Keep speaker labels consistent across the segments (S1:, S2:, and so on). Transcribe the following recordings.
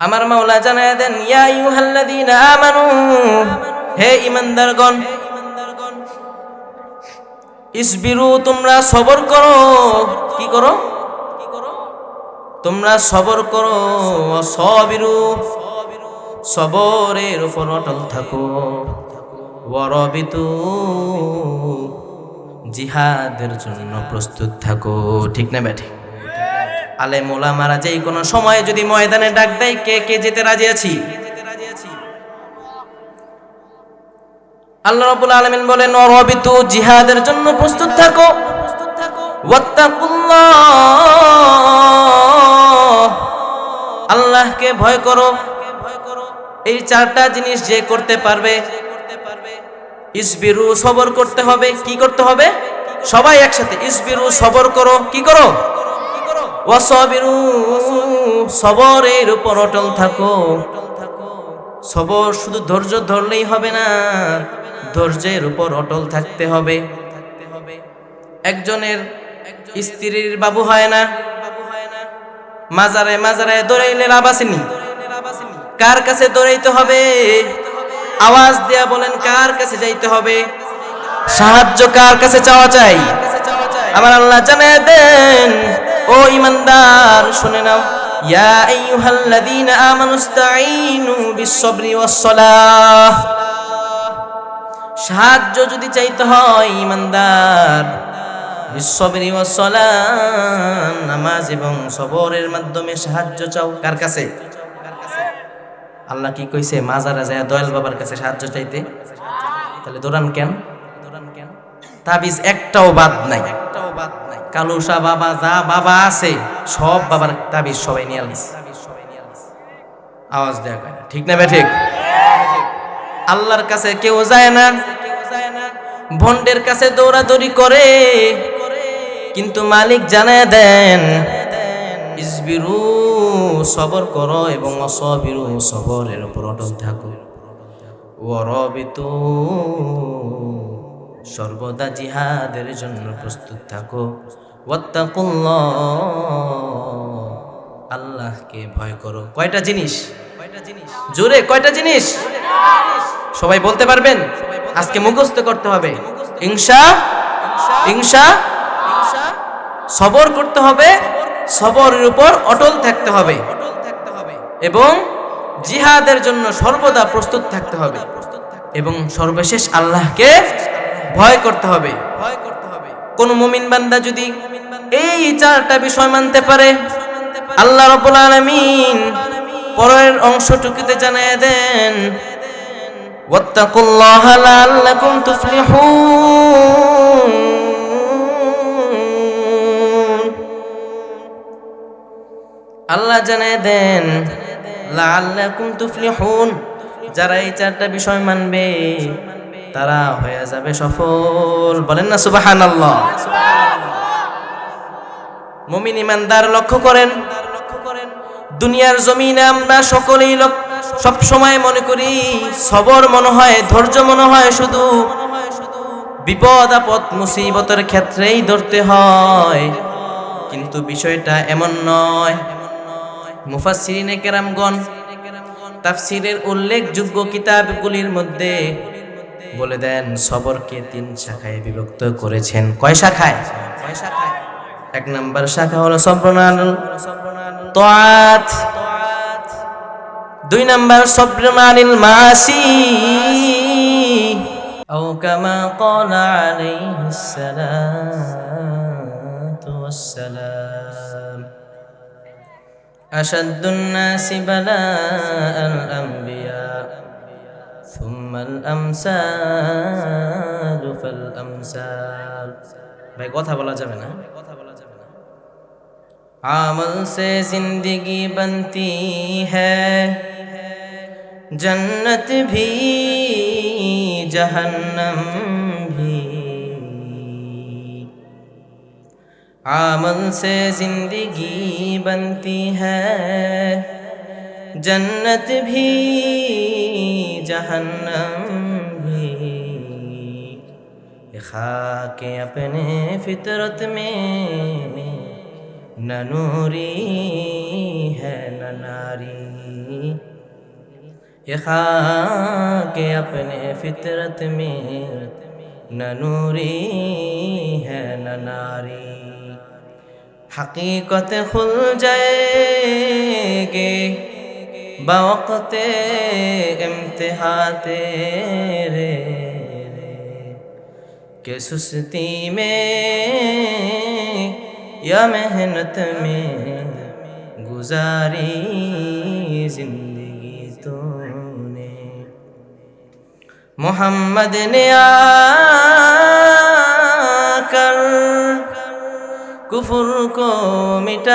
S1: আমার মাওলা জানায় দেন, ইয়া আইয়ুহাল্লাযীনা আমানু, হে ঈমানদারগণ, ইসবিরু, তোমরা সবর করো। কি করো? তোমরা সবর করো সবিরু সবরের উপর অটল থাকো। ওয়ারবিতু, জিহাদের জন্য প্রস্তুত থাকো। ঠিক না ব্যাঠি? আলে মোলা মারা যে কোনো সময়ে যদি ময়দানে ডাক দেয়, কে কে যেতে রাজি আছি? আল্লাহ রাব্বুল আলামিন বলেন, অরবিতু জিহাদের জন্য প্রস্তুত থাকো। আল্লাহকে ভয় করো। এই চারটা জিনিস যে করতে পারবে, ইসবিরু সবর করতে হবে। কি করতে হবে? সবাই একসাথে, ইসবিরু সবর করো। কি করো? ওয়াসাবিরু, সবরের উপর অটল থাকো। সবর শুধু ধৈর্য ধরলেই হবে না, ধৈর্যের উপর অটল থাকতে হবে। একজনের স্ত্রীর বাবু হয় না, মাজারে মাজারে দৌড়াইলে লাভ আসেনি। কার কাছে দৌড়াইতে হবে? আওয়াজ দেয়া বলেন, কার কাছে যাইতে হবে? সাহায্য কার কাছে চাওয়া চাই? আমার আল্লাহ জানায় দেন ও ইমানদার, শুনে নাও। ইয়া আইয়ুহাল্লাযীনা আমানুস্তাঈনু বিস-সাবরি ওয়াস-সালাহ। সাহায্য যদি চাইতে হয়, ইমানদার বিশ্ববরি ওয়াস-সালাম নামাজ এবং সবরের মাধ্যমে সাহায্য চাও। কার কাছে? আল্লাহ কি কইছে মাজারা যায় দয়াল বাবার কাছে সাহায্য চাইতে? তাহলে দৌড়ান কেন? দৌড়ান কেন? তাবিজ একটাও বাদ নাই। একটাও বাদ কালুসা বাবা, যা বাবা আছে, সব বাবার তাবিজ সবাই নিয়ে আলিস আওয়াজ দেয়া কয়। ঠিক না ঠিক? আল্লাহর কাছে কেউ যায় না। ভন্ডের কাছে দৌড়াদৌড়ি করে। কিন্তু মালিক জানায় দেন, ইসবিরু সবর করো এবং অসবিরু সবরের উপর অটল থাকো। ওরবিতু সর্বদা জিহাদের জন্য প্রস্তুত থাকো। আল্লাহকে ভয় করো। কয়টা জিনিস? কয়টা জিনিস? জোরে কয়টা জিনিস? সবাই বলতে পারবেন? আজকে মুখস্থ করতে হবে। ইংসা ইংসা সবর করতে হবে। সবরের উপর অটল থাকতে হবে। এবং জিহাদের জন্য সর্বদা প্রস্তুত থাকতে হবে। এবং সর্বশেষ আল্লাহকে ভয় করতে হবে ভয় করতে হবে। কোন মুমিন বান্দা যদি এই চারটা বিষয় মানতে পারে, আল্লাহ রাব্বুল আলামিন পরের অংশটুকুতে জানিয়ে দেন, ওয়াত্তাকুল্লাহ লাআল্লাকুম তুফলিহুন। আল্লাহ জানিয়ে দেন, লাআল্লাকুম তুফলিহুন। যারা এই চারটা বিষয় মানবে তারা হয়ে যাবে সফল। বলেন না, সুবহানাল্লাহ। মুমিন ইমানদার লক্ষ্য করেন, দুনিয়ার জমিনে আমরা সকলেই সব সময় মনে করি, সবর মনে হয়, ধৈর্য মনে হয় শুধু। বিপদ, আপদ, মুসিবতের ক্ষেত্রেই ধরতে হয়। কিন্তু বিষয়টা এমন নয়। মুফাসসিরিনে কেরামগণ তাফসিরের উল্লেখযোগ্য কিতাবগুলির মধ্যে বলে দেন সবরকে তিন শাখায় বিভক্ত করেছেন কয় শাখায় কয় শাখায় এক নাম্বার শাখা হলো সব্রনাল তোয়াত দুই নাম্বার সব্রনালিল মাসি أو كما قال عليه الصلاة والسلام أشد الناس بلاء الأنبياء ثم الأمثال فالأمثال ভাই কথা বলা যাবে না কথা বলা যাবে না আমল से जिंदगी बनती है जन्नत भी जहन्नम भी आमल से जिंदगी बनती है जन्नत भी जहन्नम भी ये खाके अपने फितरत में न नूरी है न नारी ये खाक अपने फितरत में न नूरी है न नारी हकीकत खुल जाएगी বকতে ইমতিহাতে রে کہ سستی میں یا محنت میں گزاری زندگی تو نے محمد نے آ کر کفر کو مٹایا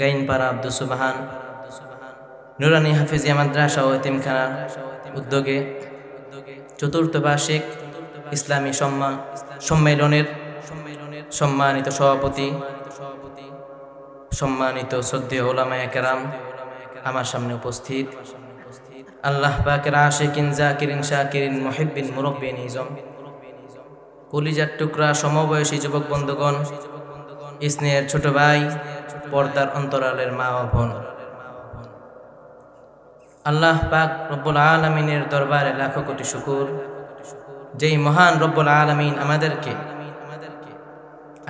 S1: গাইন পাড়া আব্দুল সুবাহান। নুরানি হাফিজিয়া মাদ্রাসা ও এতিমখানা উদ্যোগে চতুর্থ বার্ষিক ইসলামী সম্মান সম্মেলনের সম্মানিত সভাপতি, সম্মানিত শ্রদ্ধেয় ওলামায় কেরাম আমার সামনে উপস্থিত। আল্লাহ পাকের আশেকিন, জাকিরিন, শাকিরিন মহিবিন মুরব্বিন, ইজম, কলিজার টুকরা, সমবয়সী যুবক বন্ধুগণ স্নেহের ছোট ভাই পর্দার অন্তরালের মা ও বোন। আল্লাহ পাক রব্বুল আলমিনের দরবারে লাখো কোটি শুকুর। যেই মহান রব্বুল আলমিন আমাদেরকে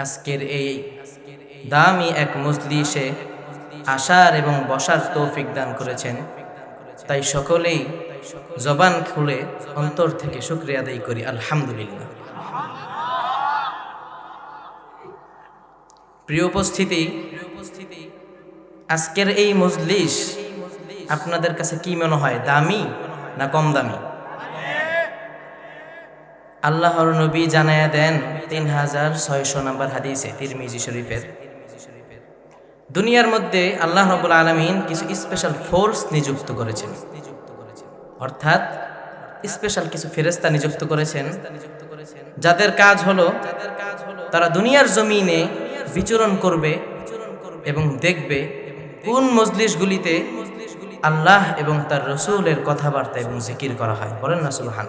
S1: আজকের এই দামি এক মজলিসে আসার এবং বসার তৌফিক দান করেছেন। তাই সকলেই জবান খুলে অন্তর থেকে শুক্রিয়া আদায় করি, আলহামদুলিল্লাহ। প্রিয় উপস্থিতি আজকের এই মজলিস আপনাদের কাছে কি মনে হয়, দামি না কম দামি? আল্লাহর নবী জানায়া দেন তিন হাজার ছয়শো নম্বর হাদিসে, তিরমিজি শরীফের। দুনিয়ার মধ্যে আল্লাহ রবুল আলমিন কিছু স্পেশাল ফোর্স নিযুক্ত করেছেন। অর্থাৎ স্পেশাল কিছু ফেরেস্তা নিযুক্ত করেছেন, যাদের কাজ হলো তারা দুনিয়ার জমিনে বিচরণ করবে এবং দেখবে কোন মজলিসগুলিতে আল্লাহ এবং তার রসুলের কথাবার্তা এবং জিকির করা হয়? বলেন না সুলহান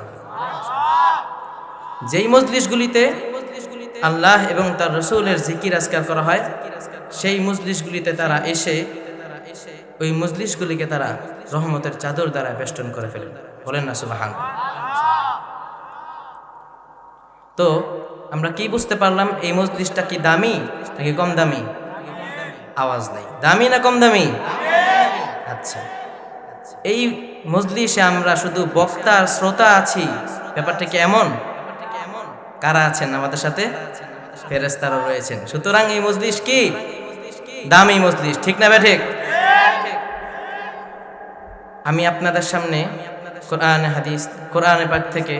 S1: যেই মজলিসগুলিতে আল্লাহ এবং তার রসুলের জিকির আজকার করা হয়, সেই মজলিসগুলিতে তারা এসে ওই মজলিসগুলিকে তারা রহমতের চাদর দ্বারা বেষ্টন করে ফেলেন। বলেন না সুবাহান তো, আমরা কি বুঝতে পারলাম এই মজলিসটা কি দামি নাকি কম দামি? আওয়াজ নাই। দামি না কম দামি? আচ্ছা। এই মজলিসে আমরা শুধু বক্তা আর শ্রোতা আছি। ব্যাপারটা কি এমন? কারা আছেন আমাদের সাথে? ফেরেস্তারা রয়েছেন। সুতরাং এই মজলিস কি? দামি মজলিস, ঠিক না ঠিক আমি আপনাদের সামনে কোরআন, হাদিস, কোরআন পাক থেকে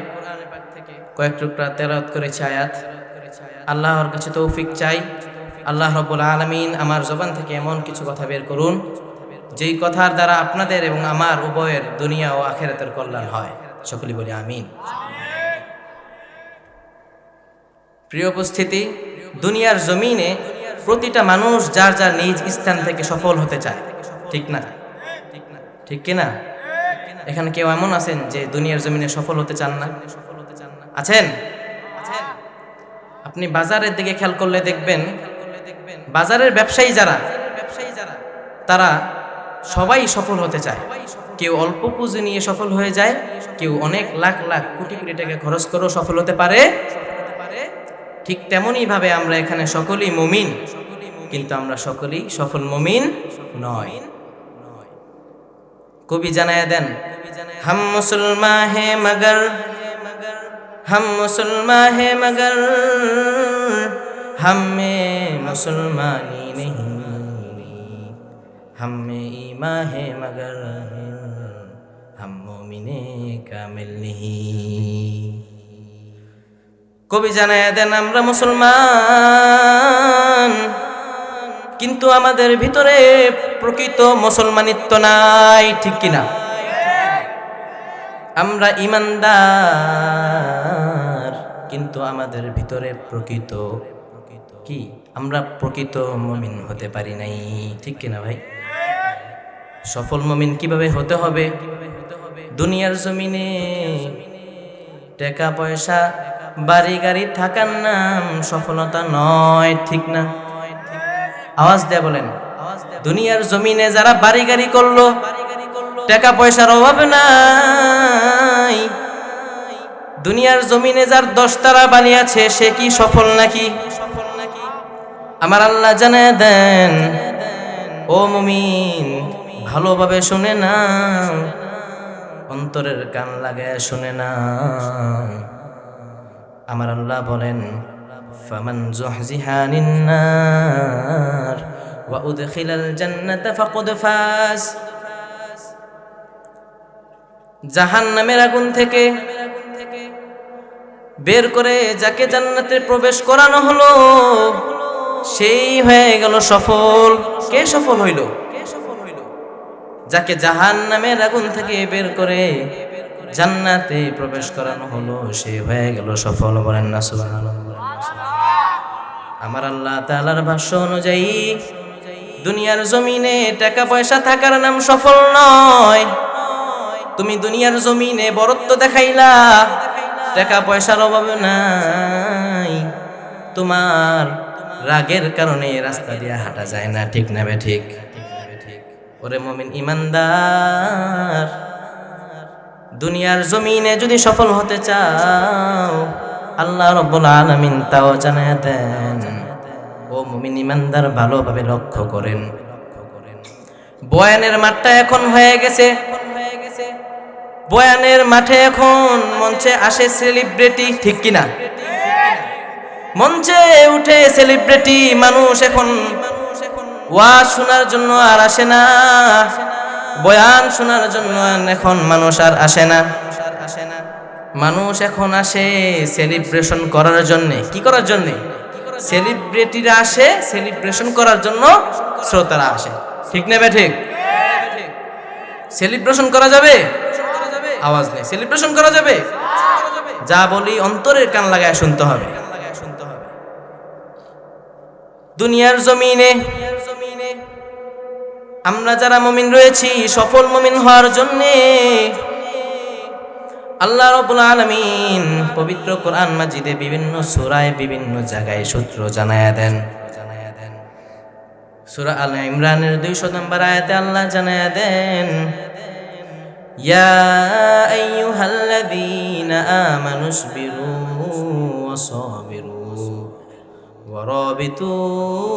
S1: কয়েক টুকরা তেলাওয়াত করেছি আয়াত। আল্লাহর কাছে তৌফিক চাই। আল্লাহ রব্বুল আলমিন আমার জবান থেকে এমন কিছু কথা বের করুন, যেই কথার দ্বারা আপনাদের এবং আমার উভয়ের দুনিয়া ও আখেরাতের কল্যাণ হয়। সকলে বলি আমিন। প্রিয় উপস্থিতি, দুনিয়ার জমিনে প্রতিটা মানুষ যার যার নিজ স্থান থেকে সফল হতে চায়, ঠিক না? ঠিক কিনা এখানে কেউ এমন আছেন যে দুনিয়ার জমিনে সফল হতে চান না? আছেন? আপনি বাজারের দিকে খেয়াল করলে দেখবেন বাজারের ব্যবসায়ী যারা তারা সবাই সফল হতে চায়। কেউ অল্প পুঁজি নিয়ে সফল হয়ে যায় কেউ অনেক লাখ লাখ কোটি কোটি টাকা খরচ করেও সফল হতে পারে। ঠিক তেমনইভাবে আমরা এখানে সকলেই মমিন কিন্তু আমরা সকলেই সফল মমিন নয়। কবি জানায় দেন হাম মুসলমা হে মগর হাম মুসলমা হে মগর। ہم মুসলমানি مسلمانی نہیں ہم میں ایماں ہے مگر ہم কবি জানায় দেন, আমরা মুসলমান। কিন্তু আমাদের ভিতরে প্রকৃত মুসলমানিত্ব নাই, ঠিক কিনা? আমরা ইমানদার, কিন্তু আমাদের ভিতরে প্রকৃত কি? আমরা প্রকৃত মমিন হতে পারি নাই, ঠিক কিনা ভাই? সফল মমিন কীভাবে হতে হবে? দুনিয়ার জমিনে টাকা পয়সা, বাড়ি গাড়ি থাকার নাম সফলতা নয়, ঠিক না? আওয়াজ দেয়া বলেন, দুনিয়ার জমিনে যারা বাড়ি গাড়ি করল, টাকা পয়সার অভাব নাই। দুনিয়ার জমিনে যার দশতারা বানিয়েছে সে কি সফল নাকি? আমার আল্লাহ জানে দেন। ও মুমিন, ভালোভাবে শুনে না অন্তরের কান লাগে শুনে না আমার আল্লাহ বলেন, ফামান জুহজিহানিন নার ওয়া উদখিলাল জান্নাতা ফাকাদ ফাজ। জাহান্নামের আগুন থেকে বের করে যাকে জান্নাতে প্রবেশ করানো হলো সেই হয়ে গেল সফল। কে সফল হইল? যাকে জাহান নামের আগুন থেকে বের করে জান্নাতে প্রবেশ করানো হলো, সে হয়ে গেল সফল। বলেন না আমার আল্লাহ তাআলার ভাষ্য অনুযায়ী, দুনিয়ার জমিনে টাকা পয়সা থাকার নাম সফল নয়। তুমি দুনিয়ার জমিনে বরত্ব দেখাইলা টাকা পয়সার অভাবে নাই। তোমার রাগের কারণে রাস্তা দিয়ে হাঁটা যায় না, ঠিক না ঠিক? ওরে মমিন ইমানদার দুনিয়ার জমিনে যদি সফল হতে চাও, আল্লাহ রব্বুল আলামিন তাও জানায় দেন। ও মুমিন ইমানদার ভালোভাবে লক্ষ্য করেন। বয়ানের মাঠটা এখন হয়ে গেছে। বয়ানের মাঠে এখন মঞ্চে আসে সেলিব্রিটি ঠিক কিনা? মঞ্চে উঠে সেলিব্রিটি মানুষ এখন। ওয়াজ শোনার জন্য আর আসে না। বয়ান শোনার জন্য এখন মানুষ আর আসে না। মানুষ এখন আসে সেলিব্রেশন করার জন্য। কি করার জন্য? সেলিব্রিটিরা আসে সেলিব্রেশন করার জন্য শ্রোতারা আসে। ঠিক নেবে ঠিক? সেলিব্রেশন করা যাবে? আওয়াজ নেই। সেলিব্রেশন করা যাবে? যা বলি অন্তরের কান লাগায় শুনতে হবে। দুনিয়ার জমিনে আমরা যারা মমিন রয়েছি সফল মমিন হওয়ার জন্যে আল্লাহ রবুল আলমিন পবিত্র কোরআন মাজিদে বিভিন্ন সুরায় বিভিন্ন জায়গায় সূত্র জানায়া দেন সুরা আল ইমরানের দুইশো নম্বর আয়াতে আল্লাহ জানায়া দেন يا أيها الذين آمنوا اصبروا وصابروا ورابطوا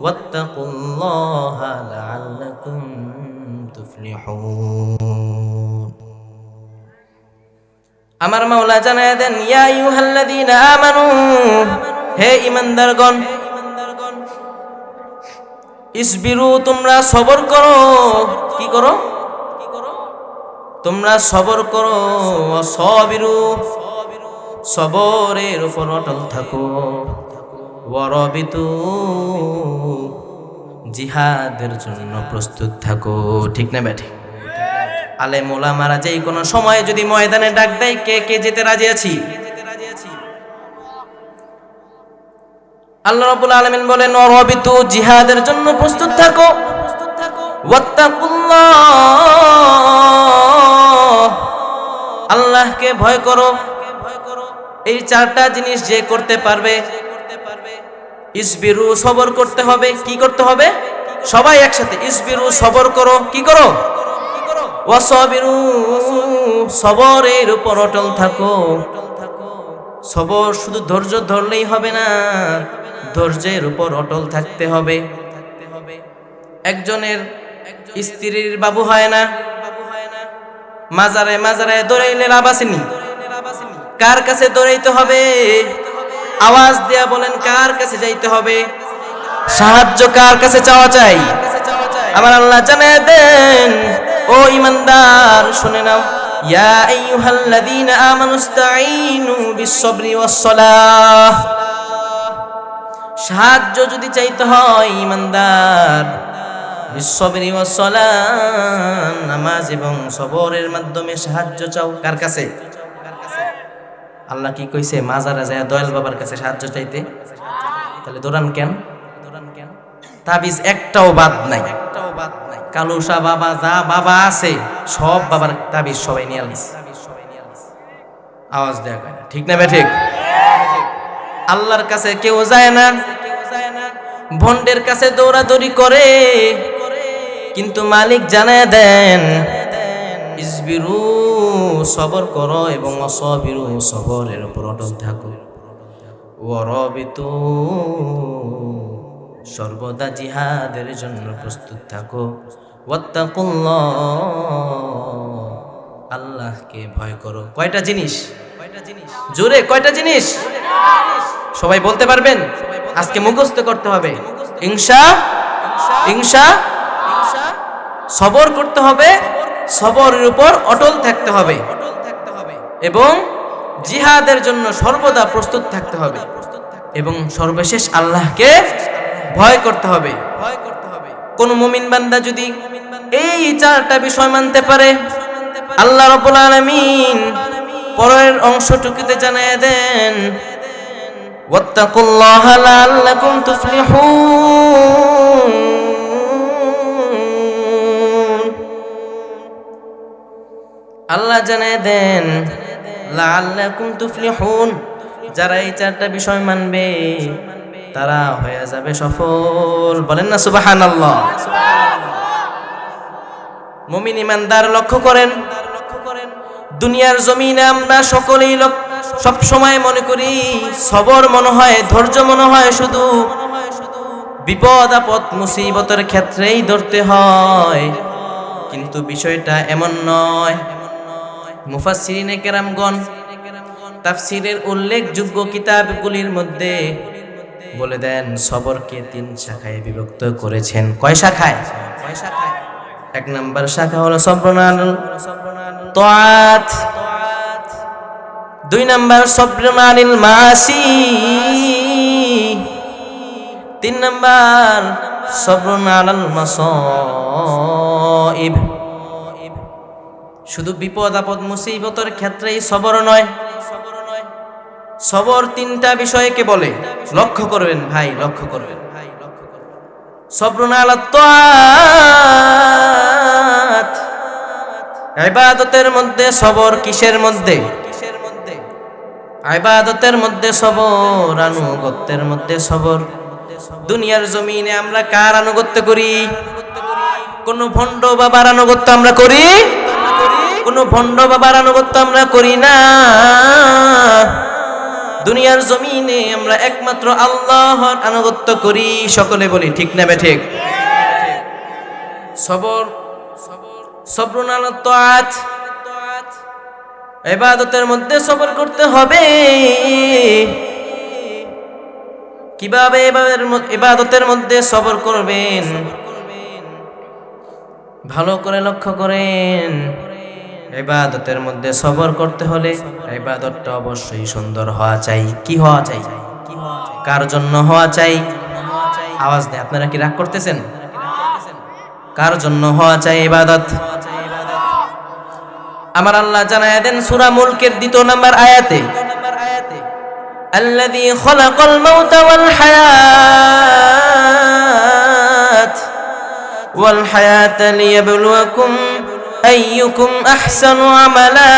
S1: واتقوا الله لعلكم تفلحون আমার মাওলা জানায় দেন ইয়া ইউহাল্লাযীনা আমানু হে ঈমানদারগণ ইসবিরু তোমরা সবর করো কি করো তোমরা সবর করো সবিরু সবরের উপর অটল থাকো ওয়ারবিতু জিহাদের জন্য প্রস্তুত থাকো। ঠিক না ব্যাঠে? আলে মোলা মারা যেই কোনো সময় যদি ময়দানে ডাক দেয়, কে কে যেতে রাজি আছি? আল্লাহ রাব্বুল আলামিন বলেন, ওয়ারবিতু জিহাদের জন্য প্রস্তুত থাকো। আল্লাহকে ভয় করো। এই চারটা জিনিস যে করতে পারবে ইসবিরু সবর করতে হবে, কি করতে হবে? সবাই একসাথে, ইসবিরু সবর করো, কি করো? ওয়াসবিরু সবরের উপর অটল থাকো। সবর শুধু ধৈর্য ধরলেই হবে না, ধৈর্যের উপর অটল থাকতে হবে। একজনের স্ত্রীর বাবু হয় না, মাজারে মাজারে দৌড়াইলে লাভ আসেনি কার কাছে দৌড়াইতে হবে? আওয়াজ দেয়া বলেন, কার কাছে যাইতে হবে? সাহায্য কার কাছে চাওয়া চাই? আমার আল্লাহ জানায় দেন। ও ইমানদার, শুনে নাও। ইয়া আইয়ুহাল্লাযীনা আমানুস্তাঈনু বিস-সাবরি ওয়াস-সালাহ। সাহায্য যদি চাইতে হয়, ইমানদার বিশ্ববরি নামাজ এবং সবরের মাধ্যমে সাহায্য চাও। কার কাছে? আল্লাহ কি কইছে, মাজারা যায় দয়াল বাবার কাছে সাহায্য চাইতে? তাহলে দৌড়ান কেন? দৌড়ান কেন তাবিজ একটাও বাদ নাই। একটাও বাদ নাই কালুসা বাবা, যা বাবা আছে, সব বাবার তাবিজ সবাই নিয়ে আলিস আওয়াজ দেয়া না। ঠিক না ঠিক? আল্লাহর কাছে কেউ যায় না। ভন্ডের কাছে দৌড়াদৌড়ি করে। কিন্তু মালিক জানায় দেন ইসবিরু সবর করো এবং অসবিরু সবরের উপর অটল থাকো। ওরবিতু সর্বদা জিহাদের জন্য প্রস্তুত থাকো। ওয়াত্তাকুল্লাহ, আল্লাহকে ভয় করো। কয়টা জিনিস? কয়টা জিনিস জোরে, কয়টা জিনিস? সবাই বলতে পারবেন? আজকে মুখস্থ করতে হবে। ইংসা ইংসা সবর করতে হবে। সবরের উপর অটল থাকতে হবে। এবং জিহাদের জন্য সর্বদা প্রস্তুত থাকতে হবে। এবং সর্বশেষ আল্লাহকে ভয় করতে হবে। ভয় করতে হবে কোন মুমিন বান্দা যদি এই চারটা বিষয় মানতে পারে, আল্লাহ রাব্বুল আলামিন পরের অংশটুকুতে জানায় দেন, ওয়াত্তাকুল্লাহা লাআল্লাকুম তুফলিহুন। আল্লাহ জানায় দেন, লাআল্লাকুম তুফলিহুন। যারা এই চারটা বিষয় মানবে, তারা হয়ে যাবে সফল। বলেন না সুবহানাল্লাহ। মুমিন ইমানদার লক্ষ্য করেন, দুনিয়ার জমিনে আমরা সকলেই সব সময় মনে করি, সবর মনে হয়, ধৈর্য মনে হয় শুধু। বিপদ, আপদ, মুসিবতের ক্ষেত্রেই ধরতে হয়। কিন্তু বিষয়টা এমন নয় মুফাসসিরিনে কেরামগণ তাফসিরের উল্লেখযোগ্য কিতাবগুলির মধ্যে বলে দেন, সবরকে তিন শাখায় বিভক্ত করেছেন। কয় শাখায়? কয় শাখায় এক নম্বর শাখা হলো সব্রনাল, তোয়াত। দুই নম্বর সব্রনালিল মাসি। তিন নম্বর সব্রনাল মাসইব। শুধু বিপদ, আপদ, মুসিবতের ক্ষেত্রেই সবর নয়। সবর তিনটা বিষয়কে বলে। লক্ষ্য করবেন ভাই, লক্ষ্য করবেন। ইবাদতের মধ্যে সবর কিসের মধ্যে? ইবাদতের মধ্যে সবর, আনুগত্যের মধ্যে সবর। দুনিয়ার জমিনে আমরা কার আনুগত্য করি? কোন ভণ্ড বাবার আনুগত্য আমরা করি? কোন ভণ্ড বাবার আনুগত্য আমরা করি না। দুনিয়ার জমিনে আমরা একমাত্র আল্লাহর আনুগত্য করি। সকলে বলি, ঠিক না ঠিক? সবর সবরুনালত এবাদতের মধ্যে সবর করতে হবে। কীভাবে এবাদতের মধ্যে সবর করবেন? ভালো করে লক্ষ্য করেন। ইবাদতের মধ্যে সবর করতে হলে ইবাদতটা অবশ্যই সুন্দর হওয়া চাই কি হওয়া চাই কার জন্য হওয়া চাই আওয়াজ দেয় আপনারা কি রাগ করতেছেন কার জন্য হওয়া চাই ইবাদত আমার আল্লাহ জানায় দেন সূরা মুলকের দ্বিতীয় নাম্বার আয়াতে الذي خلق الموت والحياة والحياة ليبلوكم أيكم أحسن عملا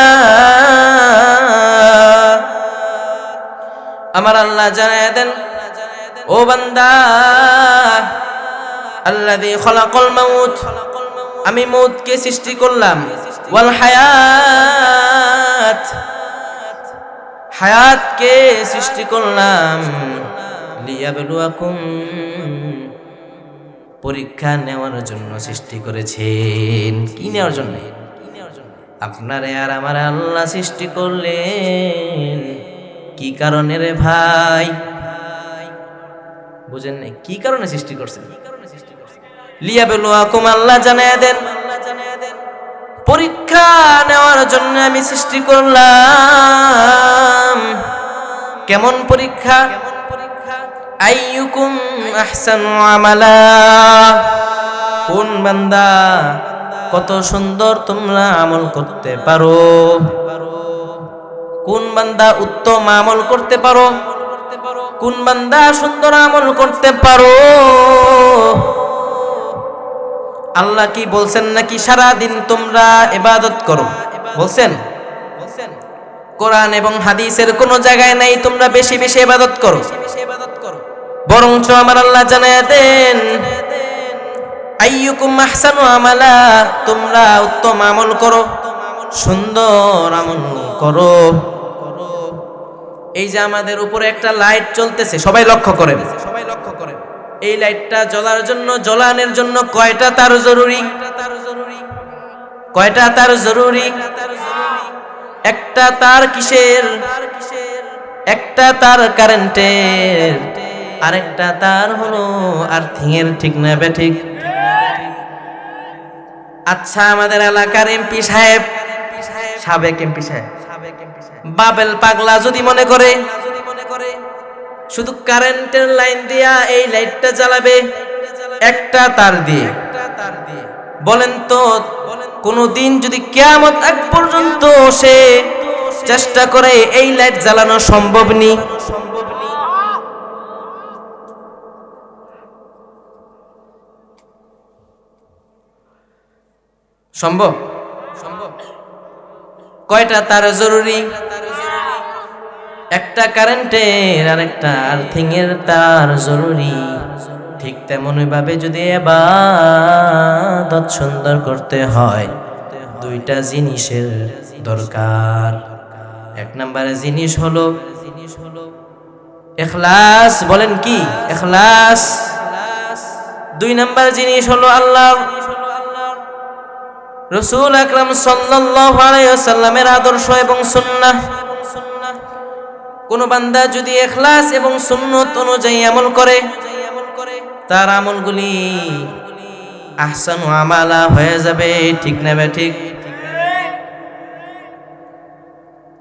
S1: আমার আল্লাহ জানায় দেন ও বান্দা আল্লাযী খলাকাল মাউত আমি মৌতকে সৃষ্টি করলাম ওয়াল হায়াত হায়াতকে সৃষ্টি করলাম লিয়াবলুয়াকুম পরীক্ষা নেওয়ার জন্য সৃষ্টি করেছেন। কি নেওয়ার জন্য? আপনারে আর আমার আল্লাহ সৃষ্টি করলেন। কি কারণে রে ভাই? বুঝেন নাই, কি কারণে সৃষ্টি করছেন? লিয়া বেলুয়াকুম আল্লাহ জানায় দেন। পরীক্ষা নেওয়ার জন্য আমি সৃষ্টি করলাম। কেমন পরীক্ষা? আইয়ুকুম আহসানু আমালা। কোন বান্দা কত সুন্দর তোমরা আমল করতে পারো? কোন বান্দা উত্তম আমল করতে পারো? কোন বান্দা সুন্দর আমল করতে পারো? আল্লাহ কি বলছেন নাকি সারা দিন তোমরা ইবাদত করো? বলছেন? কোরআন এবং হাদিসের কোন জায়গায় নাই তোমরা বেশি বেশি ইবাদত করো। বরঞ্চ আমার আল্লাহ জানায় দেন, আইয়ুকুম আহসানু আমালা, তোমরা উত্তম আমল করো, সুন্দর আমল করো। এই যে আমাদের উপরে একটা লাইট চলতেছে সবাই লক্ষ্য করেন সবাই লক্ষ্য করেন। এই লাইটটা জ্বলার জন্য, জ্বলানোর জন্য কয়টা তার জরুরি? কয়টা তার জরুরি? একটা তার কিসের? একটা তার কারেন্টের। আরেকটা তার হলো আর্থিং এর ঠিক না ঠিক? আচ্ছা আমাদের এলাকার এমপি সাহেব, সাবেক এমপি সাহেব, বাবেল পাগলা যদি মনে করে, শুধু কারেন্টের লাইন দিয়া এই লাইটটা জ্বালাবে, একটা তার দিয়ে। বলেন তো কোন দিন যদি কেয়ামত এক পর্যন্ত সে চেষ্টা করে এই লাইট জ্বালানো সম্ভব নি? সম্ভব? সম্ভব। কয়টা তার জরুরি? একটা কারেন্টের আর একটা আর্থিং এর তার জরুরি। ঠিক তেমনই ভাবে যদি এবাদত সুন্দর করতে হয়, দুইটা জিনিসের দরকার। এক নম্বরে জিনিস হলো জিনিস হলো এখলাস, বলেন কি? এখলাস। দুই নাম্বার জিনিস হলো আল্লাহ রসুল আকরাম আলাইহি আদর্শ এবং সুন্নাহ। কোন বান্দা যদি এখলাস এবং সুন্নত অনুযায়ী আমল করে, তার আমলগুলি আহসানু আমালা হয়ে যাবে, ঠিক নেবে ঠিক?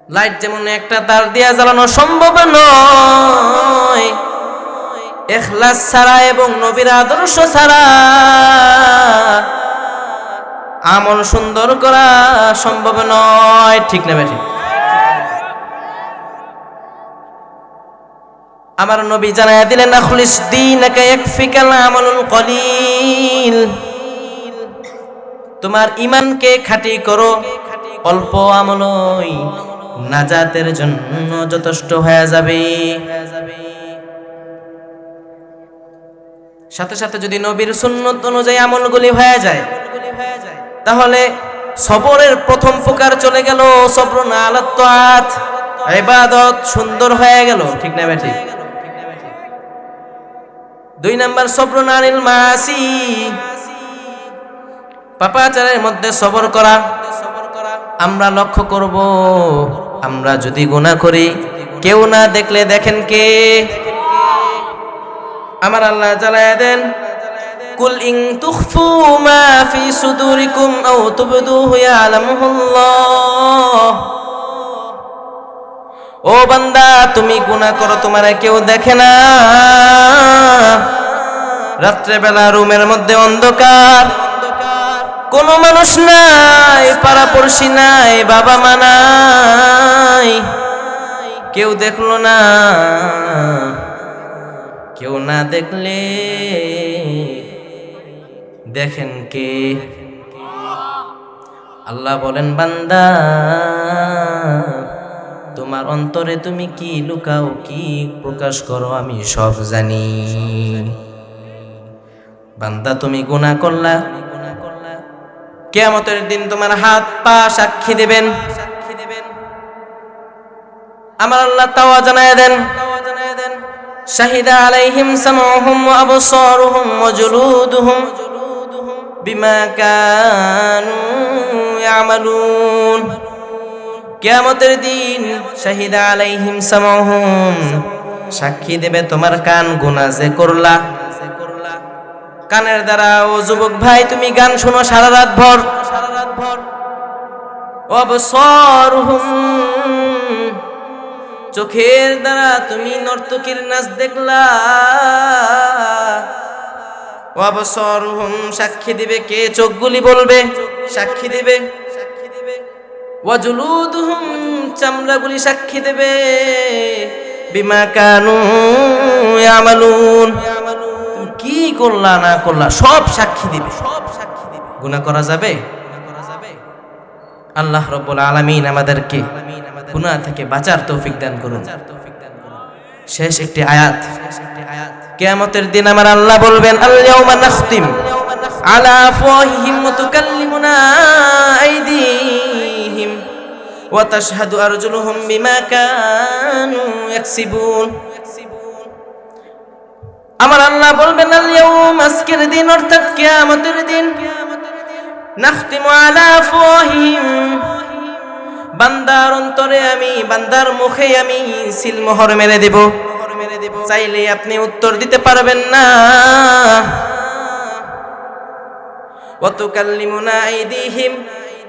S1: লাইট যেমন একটা তার দিয়া জ্বালানো সম্ভব নয় এখলাস ছাড়া এবং নবীর আদর্শ ছাড়া আমল সুন্দর করা সম্ভব নয়। ঠিক নেবে ঠিক আমার নবী জানায় দিলেন আখলিস দীনাকা ইয়াকফিকাল আমালুল কলিল। তোমার ইমানকে খাঁটি করো, অল্প আমলই নাজাতের জন্য যথেষ্ট হয়ে যাবে। সাথে সাথে যদি নবীর সুন্নত অনুযায়ী আমলগুলি হয়ে যায় তাহলে সবরের প্রথম প্রকার চলে গেল সবর না আলাত্তাত ইবাদত সুন্দর হয়ে গেল, ঠিক না ঠিক দুই নাম্বার, সবর নানিল মাসি। পাপাচারের মধ্যে সবর করা। আমরা লক্ষ্য করব, আমরা যদি গুণা করি, কেউ না দেখলে দেখেন কে? আমার আল্লাহ জ্বালায় দেন কুল ইং তুখফু মা ফি সুদুরিকুম আও তুবদুহু ইয়ালামুহুল্লাহ। ও বান্দা, তুমি গুনাহ করো, তোমার কেউ দেখে না। রাত্রে বেলা রুমের মধ্যে অন্ধকার। কোন মানুষ নাই, পাড়াপড়শি নাই, বাবা মা নাই। কেউ দেখল না। কেউ না দেখলে দেখেন কে? আল্লাহ বলেন, বান্দা, তোমার অন্তরে তুমি কি লুকাও, কি প্রকাশ করো, আমি সব জানি। বান্দা, তুমি গুনাহ করলা। কেয়ামতের দিন তোমার হাত পা সাক্ষী দেবেন। সাক্ষী দেবেন আমার আল্লাহ তাওয়া জানায় দেন, শাহিদা আলাইহিম সামউহুম ওয়া আবসারুহুম ওয়া জুলুদুহুম। বিমা কানু ইয়ামালুন। কিয়ামতের দিন শাহিদা আলাইহিম সামউহুম সাক্ষী দেবে তোমার কান গুনাহ যে করলা কানের দ্বারা, ও যুবক ভাই, তুমি গান শোনো সারা রাত ভর। সারা রাত চোখের দ্বারা তুমি নর্তকীর নাচ দেখলা। ওয়াবসরহুম, সাক্ষী দিবে কে? চোখগুলি বলবে। সাক্ষী দিবে। ওয়াজুলুদুহুম, চামড়াগুলি সাক্ষী দেবে। বিমা কানু ইয়ামালুন। কি করলা, না করলা সব সাক্ষী দিবে সব সাক্ষী দিবে। গুনাহ করা যাবে? আল্লাহ রব্বুল আলামিন আমাদেরকে গুনাহ থেকে বাঁচার তৌফিক দান করুন। শেষ একটি আয়াত। কিয়ামতের দিন আমার আল্লাহ বলবেন আল ইয়াউমা নাখতিম আলা কানু আমার আল্লাহ বলবেন আজকের দিন অর্থাৎ কিয়ামতের দিন আলা বান্দার অন্তরে আমি, বান্দার মুখে আমি সিলমোহর মেরে দেব। চাইলে আপনি উত্তর দিতে পারবেন না।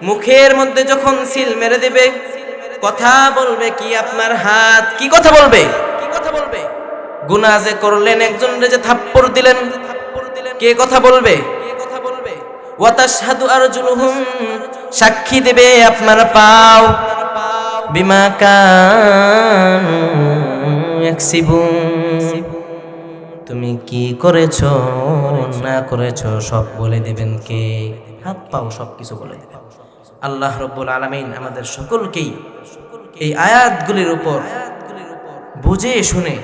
S1: মুখের মধ্যে যখন সিল মেরে দেবে কথা বলবে কি আপনার হাত? কি কথা বলবে? কি কথা বলবে? গুনা যে করলেন একজন যে থাপ্পড় দিলেন কে কথা বলবে? কে কথা বলবে? ওয়াতাশহাদু আরজুলুহুম সাক্ষী দেবে আপনার পাও। বিমা কানু তুমি কি করেছ, না করেছ, সব বলে দিবেন কে? হাত পাও, সব কিছু বলে দিবেন। আল্লাহ রব্বুল আলামিন আমাদের সকলকেই এই আয়াতগুলির উপর বুঝে শুনে,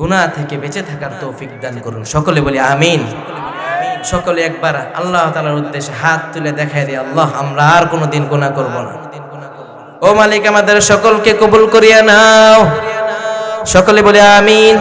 S1: গুনাহ থেকে বেঁচে থাকার তৌফিক দান করুন। সকলে বলি আমিন। সকলে একবার আল্লাহ তালার উদ্দেশ্যে হাত তুলে দেখাই দিই আল্লাহ, আমরা আর কোনো দিন গুনাহ করব না। ও মালিক, আমাদের সকলকে কবুল করিয়া নাও। সকলে বলে আমিন।